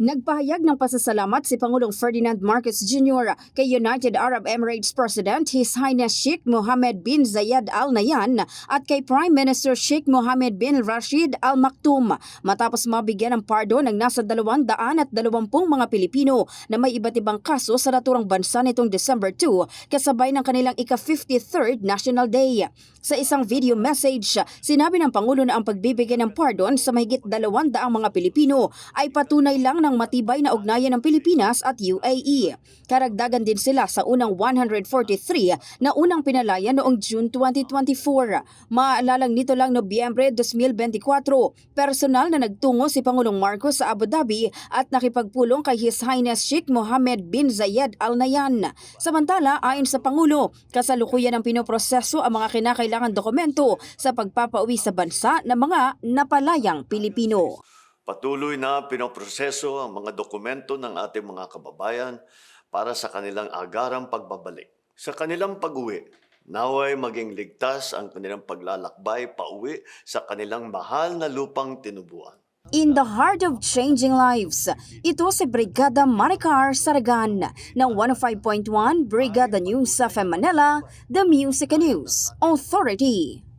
Nagpahayag ng pasasalamat si Pangulong Ferdinand Marcos Jr. kay United Arab Emirates President His Highness Sheikh Mohammed bin Zayed Al Nahyan at kay Prime Minister Sheikh Mohammed bin Rashid Al Maktoum matapos mabigyan ng pardon ng nasa 220 mga Pilipino na may iba't ibang kaso sa naturang bansa nitong December 2 kasabay ng kanilang ika-53rd National Day. Sa isang video message, sinabi ng Pangulo na ang pagbibigay ng pardon sa mahigit 200 mga Pilipino ay patunay lang ng matibay na ugnayan ng Pilipinas at UAE. Karagdagan din sila sa unang 143 na unang pinalaya noong June 2024. Maalalang nito lang Nobyembre 2024, personal na nagtungo si Pangulong Marcos sa Abu Dhabi at nakipagpulong kay His Highness Sheikh Mohammed bin Zayed Al Nahyan. Samantala, ayon sa Pangulo, kasalukuyan ang pinoproseso ang mga kinakailangan dokumento sa pagpapauwi sa bansa ng mga napalayang Pilipino. Patuloy na pinoproseso ang mga dokumento ng ating mga kababayan para sa kanilang agarang pagbabalik. Sa kanilang pag-uwi, naway maging ligtas ang kanilang paglalakbay pauwi sa kanilang mahal na lupang tinubuan. In the heart of changing lives, ito si Brigada Maricar Saragan ng 105.1 Brigada News sa Manila, The Music News Authority.